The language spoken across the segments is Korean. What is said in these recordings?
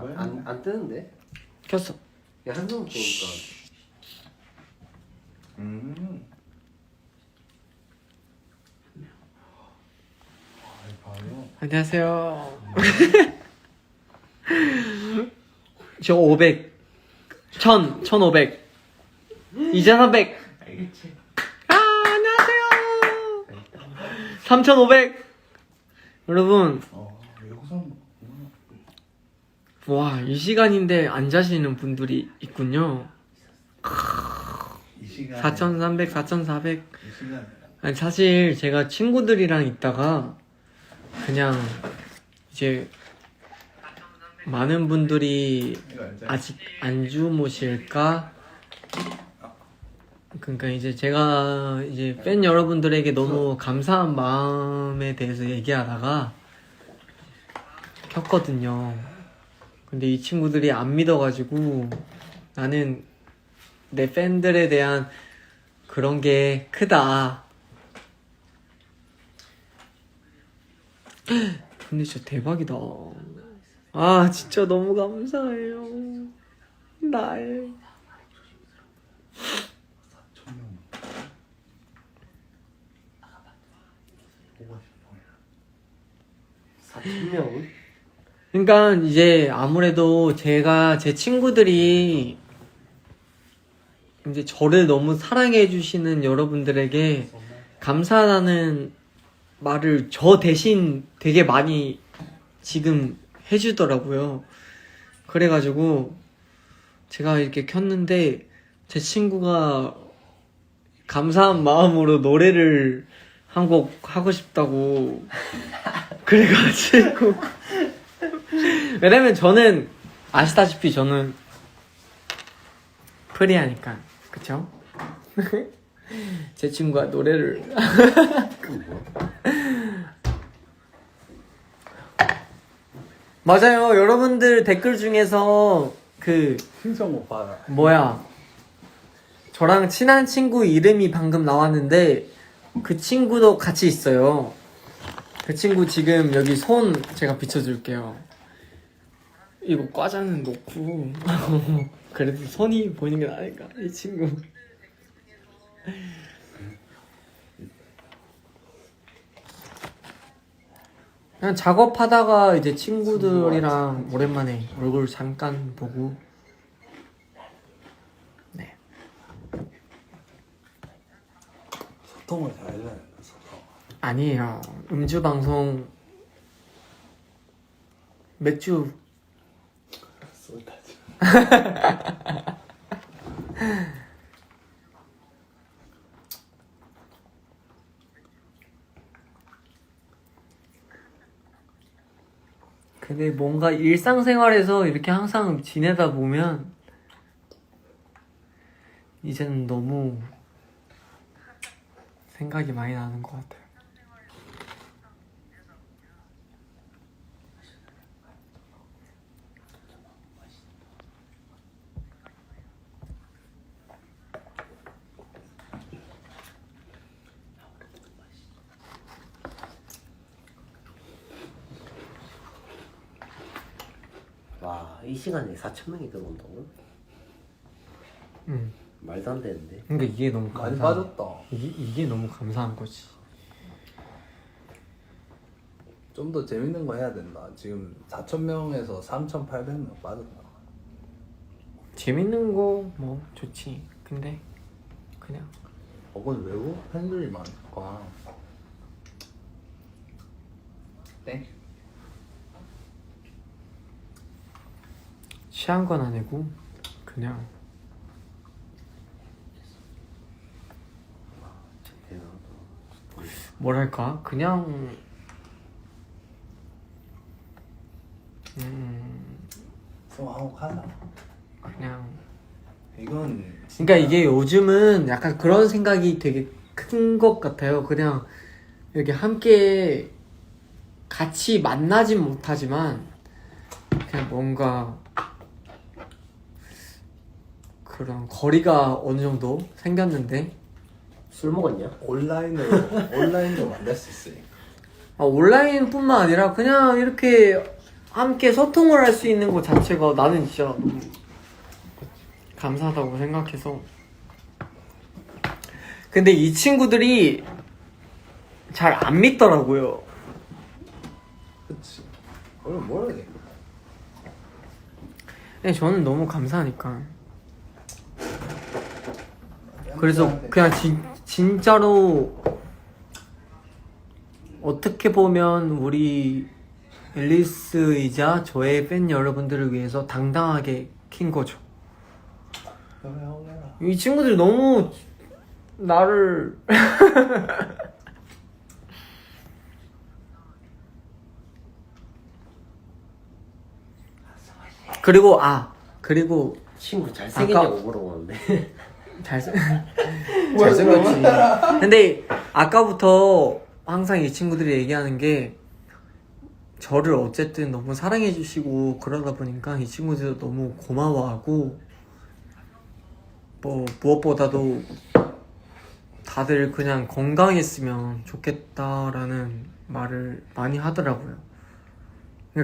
거야? 안, 안 뜨는데? 켰어. 야 한성 보니까 음. 아, 봐요. 안녕하세요. 저 500. 1000, 1500. 2300. 알겠지? 아, 안녕하세요. 3500. 여러분, 어. 와, 이 시간인데 안 자시는 분들이 있군요. 이 시간. 4300, 4400. 이 시간. 아니, 사실 제가 친구들이랑 있다가 그냥 이제 많은 분들이 이거 알지? 아직 안 주무실까? 그러니까 이제 제가 이제 팬 여러분들에게 너무 감사한 마음에 대해서 얘기하다가 켰거든요. 근데 이 친구들이 안 믿어가지고 나는 내 팬들에 대한 그런 게 크다. 근데 진짜 대박이다. 아, 진짜 너무 감사해요. 날. 천명. 보고 싶어. 4천명? 그러니까 이제 아무래도 제가 제 친구들이 이제 저를 너무 사랑해 주시는 여러분들에게 감사하다는 말을 저 대신 되게 많이 지금 해주더라고요. 그래가지고 제가 이렇게 켰는데 제 친구가 감사한 마음으로 노래를 한 곡 하고 싶다고 그래가지고 왜냐면 저는 아시다시피 저는 프리하니까 그쵸? 제 친구가 노래를. 맞아요. 여러분들 댓글 중에서 그 신성 오빠. 뭐야? 저랑 친한 친구 이름이 방금 나왔는데 그 친구도 같이 있어요. 그 친구 지금 여기 손 제가 비춰줄게요 이거 과자는 놓고 그래도 손이 보이는 게 나으니까 이 친구 그냥 작업하다가 이제 친구들이랑 오랜만에 얼굴 잠깐 보고 네 소통을 잘 해야 된다. 소통. 아니에요 음주 방송 맥주. 근데 뭔가 일상생활에서 이렇게 항상 지내다 보면 이제는 너무 생각이 많이 나는 것 같아요. 와, 이 시간에 4천 명이 들어온다고? 응. 말도 안 되는데. 그러니까 이게 너무 많이 감사. 빠졌다. 이게 이게 너무 감사한 거지. 좀 더 재밌는 거 해야 된다. 지금 4천 명에서 3,800명 빠졌다. 재밌는 거 뭐 좋지. 근데 그냥 어, 근데 외국 팬들이 많구나. 취한 건 아니고 그냥. 뭐랄까 그냥 음. 그냥 이건 그러니까 이게 요즘은 약간 그런 생각이 되게 큰 것 같아요. 그냥 이렇게 함께 같이 만나진 못하지만 그냥 뭔가 그런 거리가 어느 정도 생겼는데? 술 먹었냐? 온라인으로 온라인으로 만날 수 있으니까. 아, 온라인뿐만 아니라 그냥 이렇게 함께 소통을 할 수 있는 것 자체가 나는 진짜 너무 감사하다고 생각해서. 근데 이 친구들이 잘 안 믿더라고요. 그치. 원래 뭐라 해? 근데 저는 너무 감사하니까 그래서 그냥 진, 진짜로 어떻게 보면 우리 앨리스이자 저의 팬 여러분들을 위해서 당당하게 킨 거죠. 이 친구들이 너무 나를 그리고 아 그리고 친구 잘생겼냐고 아까- 물어보는데 잘생 잘생겼지. 근데 아까부터 항상 이 친구들이 얘기하는 게 저를 어쨌든 너무 사랑해 주시고 그러다 보니까 이 친구들도 너무 고마워하고 뭐 무엇보다도 다들 그냥 건강했으면 좋겠다라는 말을 많이 하더라고요.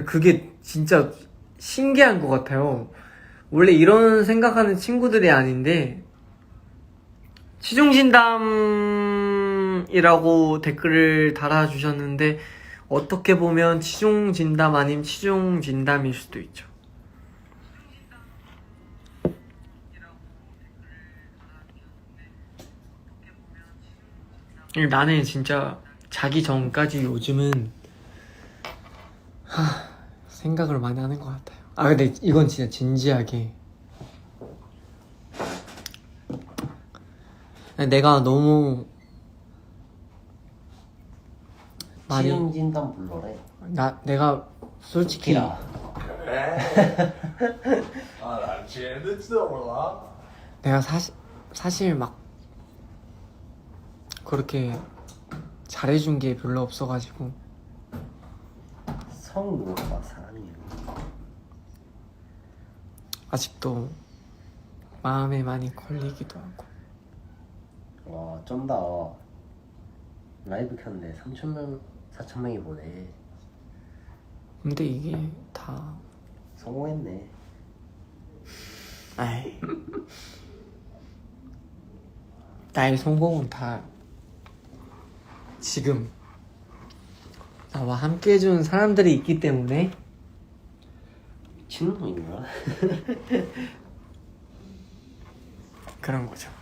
그게 진짜 신기한 것 같아요. 원래 이런 생각하는 친구들이 아닌데 치중진담이라고 댓글을 달아주셨는데 어떻게 보면 치중진담 아님 치중진담일 수도 있죠. 나는 진짜 자기 전까지 요즘은 하, 생각을 많이 하는 것 같아요. 아 근데 이건 진짜 진지하게 내가 너무 많이 치용진단 불러래. 나 내가 솔직히 아난 쟤는지도 몰라. 내가 사실 사실 막 그렇게 잘해준 게 별로 없어가지고. 성우가 사랑해요 아직도 마음에 많이 걸리기도 하고 와 쩐다. 라이브 켰는데 3천명 4천명이 보네. 근데 이게 다 성공했네. 아이. 나의 성공은 다 지금 나와 함께 해준 사람들이 있기 때문에. 친놈인가? 그런 거죠.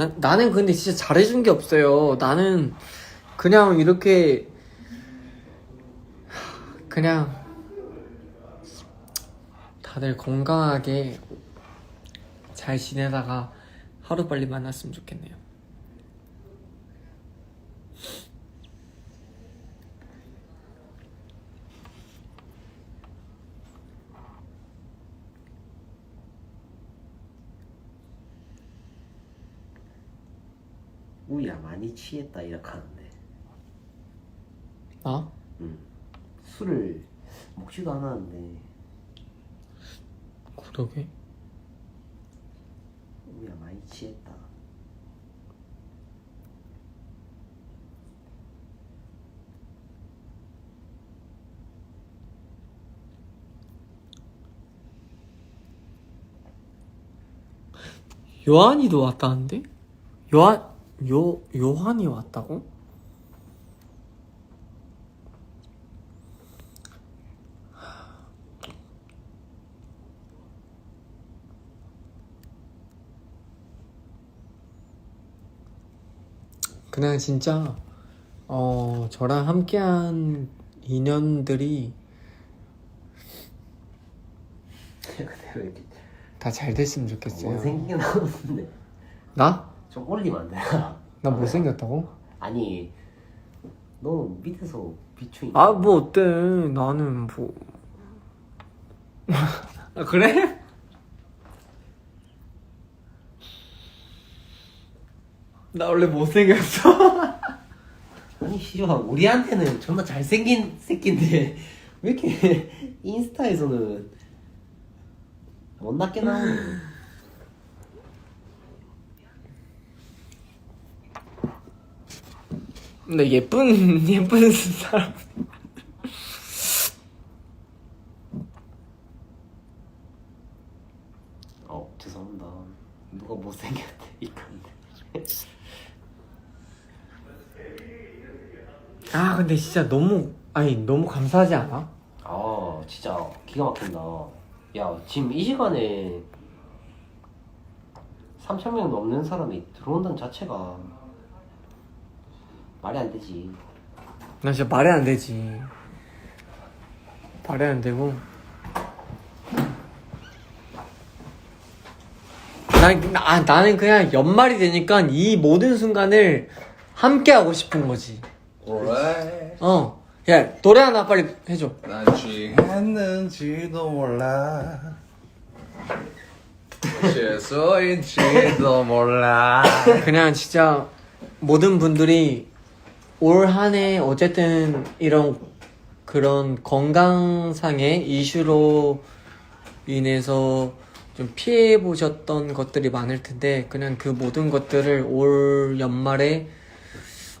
나, 나는 근데 진짜 잘해준 게 없어요. 나는 그냥 이렇게 그냥 다들 건강하게 잘 지내다가 하루 빨리 만났으면 좋겠네요. 우야 많이 취했다 이렇게 하는데 아? 응. 술을 먹지도 않았는데 구독해? 우야 많이 취했다 요한이도 왔다는데? 요한 요 요한이 왔다고? 그냥 진짜 어 저랑 함께한 인연들이 내가 이렇게 다 잘 됐으면 좋겠어요. 못생기게 나오는데 나? 좀 올리면 안 돼? 나 못생겼다고? 아니 너 밑에서 비추니 아뭐 어때 나는 뭐 아, 그래? 나 원래 못생겼어 아니 씨발 우리한테는 존나 잘생긴 새끼인데 왜 이렇게 인스타에서는 못났게 나오는 근데 예쁜 예쁜 사람. 어 죄송합니다. 누가 못생겼대 이건데. 아 근데 진짜 너무 아니 너무 감사하지 않아? 아 진짜 기가 막힌다. 야 지금 이 시간에 3천명 넘는 사람이 들어온다는 자체가 말이 안 되지. 나 진짜 말이 안 되지. 말이 안 되고. 난, 아, 나는 그냥 연말이 되니까 이 모든 순간을 함께 하고 싶은 거지. 그래. 어. 야, 노래 하나 빨리 해줘. 난 취했는지도 몰라. 취소인지도 몰라. 그냥 진짜 모든 분들이 올 한 해 어쨌든 이런 그런 건강상의 이슈로 인해서 좀 피해 보셨던 것들이 많을 텐데 그냥 그 모든 것들을 올 연말에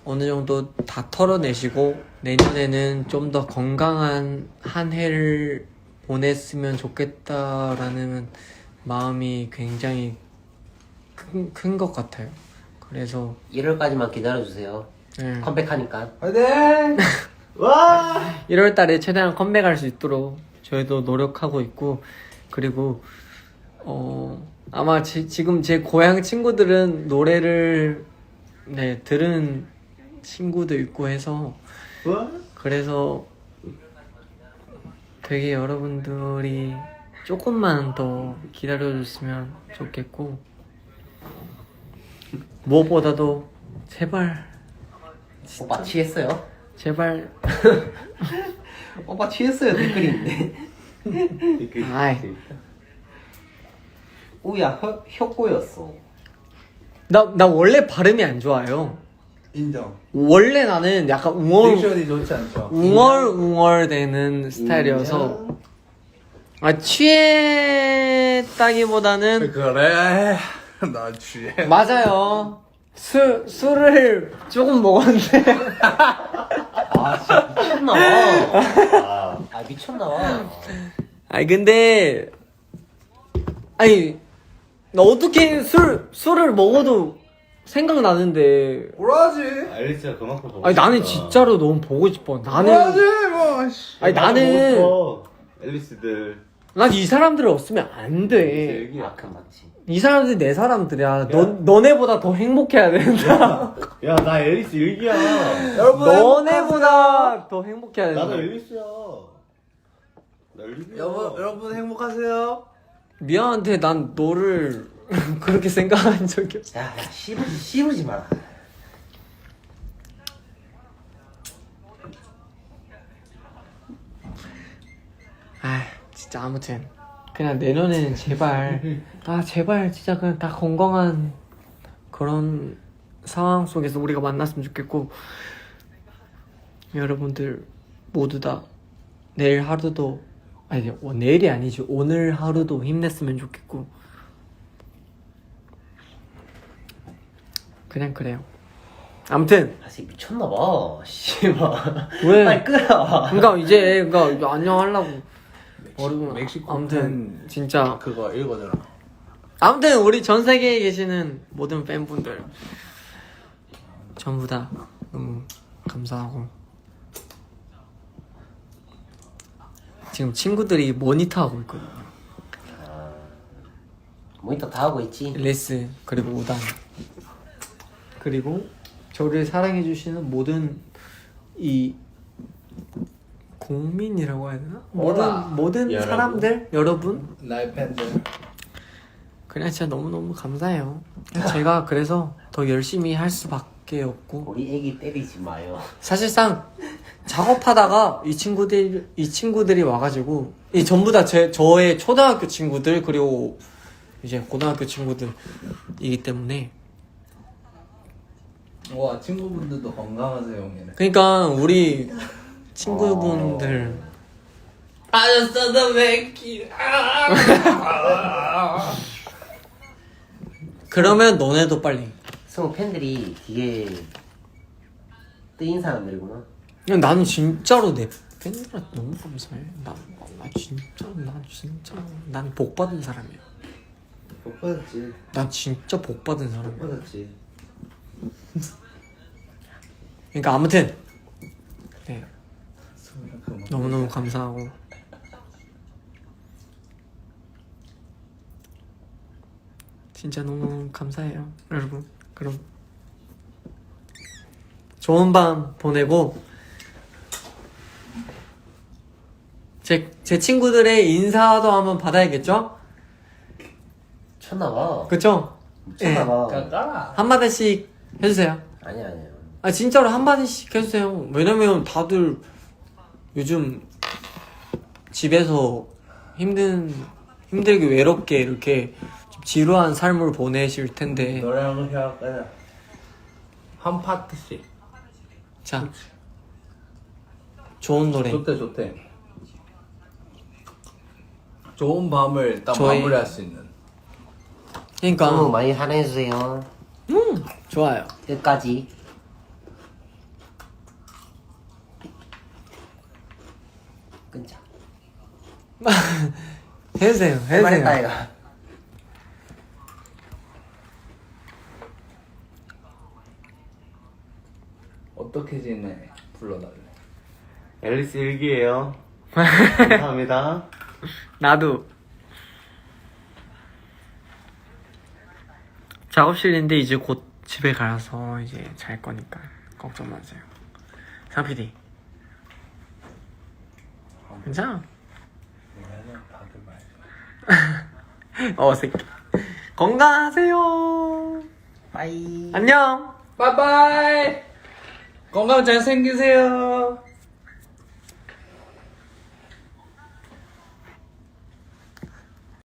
어느 정도 다 털어내시고 내년에는 좀 더 건강한 한 해를 보냈으면 좋겠다라는 마음이 굉장히 큰 것 같아요. 그래서 1월까지만 기다려주세요 네. 컴백하니까. 화이팅! 1월 달에 최대한 컴백할 수 있도록 저희도 노력하고 있고 그리고 어 아마 지, 지금 제 고향 친구들은 노래를 네 들은 친구도 있고 해서 그래서 되게 여러분들이 조금만 더 기다려줬으면 좋겠고 무엇보다도 제발 오빠 취했어요? 제발 오빠 취했어요 댓글이 있네 아이 우야 혀, 혀꼬였어 나, 나 원래 발음이 안 좋아요. 인정 원래 나는 약간 웅얼, 딕션이 좋지 않죠 웅얼 웅얼 되는 스타일이어서. 아, 취했다기보다는. 그래 나 취해 맞아요. 술, 술을 조금 먹었는데. 아 진짜 미쳤나 봐 아 미쳤나 봐 아니, 근데. 아니, 나 어떻게 술, 술을 먹어도 생각나는데. 뭐라지 알리스가 그만큼 보고 아니, 나는 싶다. 진짜로 너무 보고 싶어. 나는. 뭐라지 뭐 씨. 아니, 나는. 보고 싶어. 앨리스들 난 이 사람들 없으면 안 돼. 아 그건 맞지 이 사람들이 내 사람들이야. 너, 너네보다 더 행복해야 된다. 야 나 앨리스 일기야 여러분 너네보다 더 행복해야 된다. 나도 앨리스야 나 일기야 여러분 여러분 행복하세요 미안한데 난 너를 그렇게 생각한 적이 없어. 야 야 씹으지 씹으지 마라 아, 진짜 아무튼. 그냥 내년에는 제발. 아 제발 진짜 그냥 다 건강한 그런 상황 속에서 우리가 만났으면 좋겠고 여러분들 모두 다 내일 하루도 아니 어, 내일이 아니지. 오늘 하루도 힘냈으면 좋겠고. 그냥 그래요. 아무튼. 아직 미쳤나봐. 씨발. 왜? 빨리 끄라 그러니까 이제 그러니까 이제 안녕 하려고 어려운 멕시코 아무튼 팬 진짜 그거 읽어줘라. 아무튼 우리 전 세계에 계시는 모든 팬분들 전부 다 너무 감사하고 지금 친구들이 모니터 하고 있거든요. 모니터 다 하고 있지. 레스 그리고 우단. 그리고 저를 사랑해 주시는 모든 이 국민이라고 해야 되나? 몰라. 모든 모든 여러분. 사람들 여러분 나의 팬들 그냥 진짜 너무 너무 감사해요. 제가 그래서 더 열심히 할 수밖에 없고 우리 애기 때리지 마요 사실상 작업하다가 이 친구들 이 친구들이 와가지고 이 전부 다 제 저의 초등학교 친구들 그리고 이제 고등학교 친구들이기 때문에 와 친구분들도 건강하세요 형이네 그러니까 우리 친구분들 아저씨도 맥기 그러면 너네도 빨리 승우 팬들이 되게 뜨인 사람들이구나. 야, 나는 진짜로 내 팬들한테 너무 감사해. 나, 나 진짜로 난 진짜 난복 받은 사람이야. 못 받았지. 난 진짜 복 받은 사람이야. 받았지. 그러니까 아무튼 네 너무 너무 감사하고 진짜 너무 너무 감사해요, 여러분. 그럼 좋은 밤 보내고 제 제 친구들의 인사도 한번 받아야겠죠? 쳤나봐. 그쵸? 쳤나봐. 까라. 한 마디씩 해주세요. 아니야 아니야. 아 진짜로 한 마디씩 해주세요. 왜냐면 다들 요즘 집에서 힘든 힘들게 외롭게 이렇게 좀 지루한 삶을 보내실 텐데 노래 한번 해볼까요? 한 파트씩. 자 좋은 노래 좋대 좋대. 좋은 밤을 딱 저희- 마무리할 수 있는. 그러니까 너무 많이 사랑해주세요. 음 좋아요. 끝까지. 해주세요. 말했다 해주세요. 이가. 어떻게 지내? 불러달래. 앨리스 일기예요. 감사합니다. 나도 작업실인데 이제 곧 집에 가서 이제 잘 거니까 걱정 마세요. 상PD 괜찮아. 말해. 어색해. 건강하세요. 빠이. 안녕. 바이바이. 건강 잘 생기세요.